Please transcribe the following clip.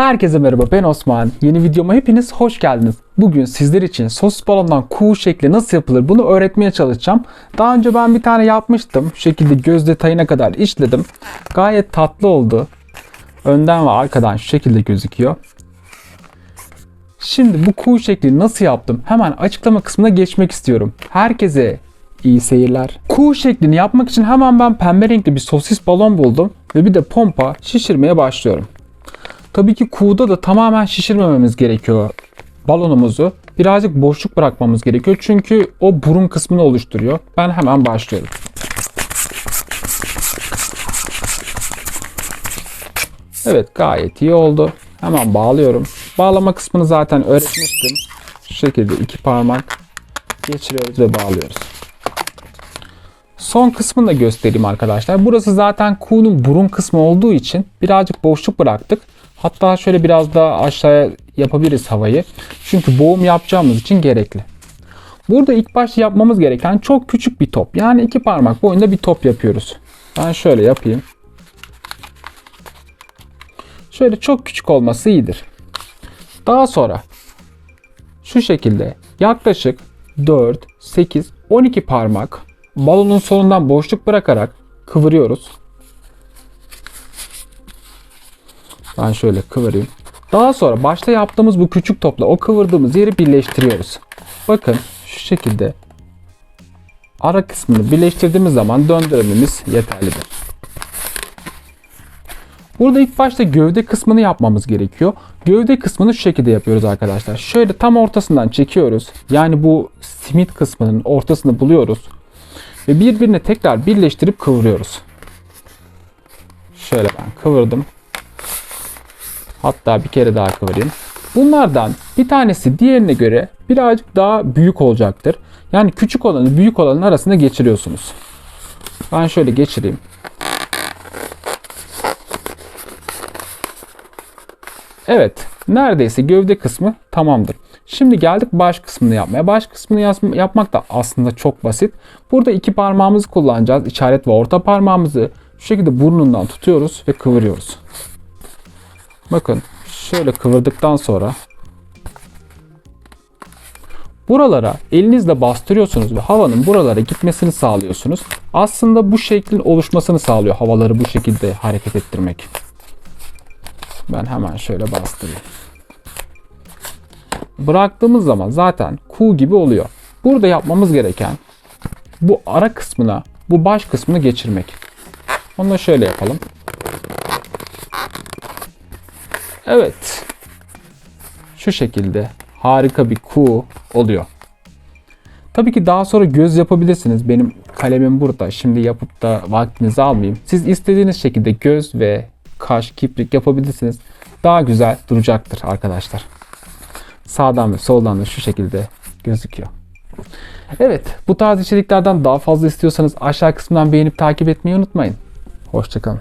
Herkese merhaba ben Osman. Yeni videoma hepiniz hoş geldiniz. Bugün sizler için sosis balondan kuğu şekli nasıl yapılır bunu öğretmeye çalışacağım. Daha önce ben bir tane yapmıştım. Şu şekilde göz detayına kadar işledim. Gayet tatlı oldu. Önden ve arkadan şu şekilde gözüküyor. Şimdi bu kuğu şekli nasıl yaptım? Hemen açıklama kısmına geçmek istiyorum. Herkese iyi seyirler. Kuğu şeklini yapmak için hemen ben pembe renkli bir sosis balon buldum ve bir de pompa şişirmeye başlıyorum. Tabii ki kuğuda da tamamen şişirmememiz gerekiyor balonumuzu. Birazcık boşluk bırakmamız gerekiyor çünkü o burun kısmını oluşturuyor. Ben hemen başlıyorum. Evet gayet iyi oldu. Hemen bağlıyorum. Bağlama kısmını zaten öğretmiştim. Şu şekilde iki parmak geçiriyoruz ve bağlıyoruz. Son kısmını da göstereyim arkadaşlar. Burası zaten kuğunun burun kısmı olduğu için birazcık boşluk bıraktık. Hatta şöyle biraz daha aşağıya yapabiliriz havayı. Çünkü boğum yapacağımız için gerekli. Burada ilk başta yapmamız gereken çok küçük bir top. Yani iki parmak boyunda bir top yapıyoruz. Ben şöyle yapayım. Şöyle çok küçük olması iyidir. Daha sonra şu şekilde yaklaşık 4, 8, 12 parmak balonun sonundan boşluk bırakarak kıvırıyoruz. Ben şöyle kıvırayım. Daha sonra başta yaptığımız bu küçük topla o kıvırdığımız yeri birleştiriyoruz. Bakın şu şekilde ara kısmını birleştirdiğimiz zaman döndürmemiz yeterlidir. Burada ilk başta gövde kısmını yapmamız gerekiyor. Gövde kısmını şu şekilde yapıyoruz arkadaşlar. Şöyle tam ortasından çekiyoruz. Yani bu simit kısmının ortasını buluyoruz. Ve birbirine tekrar birleştirip kıvırıyoruz. Şöyle ben kıvırdım. Hatta bir kere daha kıvırayım. Bunlardan bir tanesi diğerine göre birazcık daha büyük olacaktır. Yani küçük olanı büyük olanın arasında geçiriyorsunuz. Ben şöyle geçireyim. Evet, neredeyse gövde kısmı tamamdır. Şimdi geldik baş kısmını yapmaya. Baş kısmını yapmak da aslında çok basit. Burada iki parmağımızı kullanacağız. İşaret ve orta parmağımızı şu şekilde burnundan tutuyoruz ve kıvırıyoruz. Bakın şöyle kıvırdıktan sonra buralara elinizle bastırıyorsunuz ve havanın buralara gitmesini sağlıyorsunuz. Aslında bu şeklin oluşmasını sağlıyor havaları bu şekilde hareket ettirmek. Ben hemen şöyle bastırayım. Bıraktığımız zaman zaten kuğu gibi oluyor. Burada yapmamız gereken bu ara kısmına, bu baş kısmını geçirmek. Onu da şöyle yapalım. Evet. Şu şekilde harika bir kuğu oluyor. Tabii ki daha sonra göz yapabilirsiniz. Benim kalemim burada. Şimdi yapıp da vaktinizi almayayım. Siz istediğiniz şekilde göz ve kaş, kiprik yapabilirsiniz. Daha güzel duracaktır arkadaşlar. Sağdan ve soldan da şu şekilde gözüküyor. Evet, bu tarz içeriklerden daha fazla istiyorsanız aşağı kısmından beğenip takip etmeyi unutmayın. Hoşçakalın.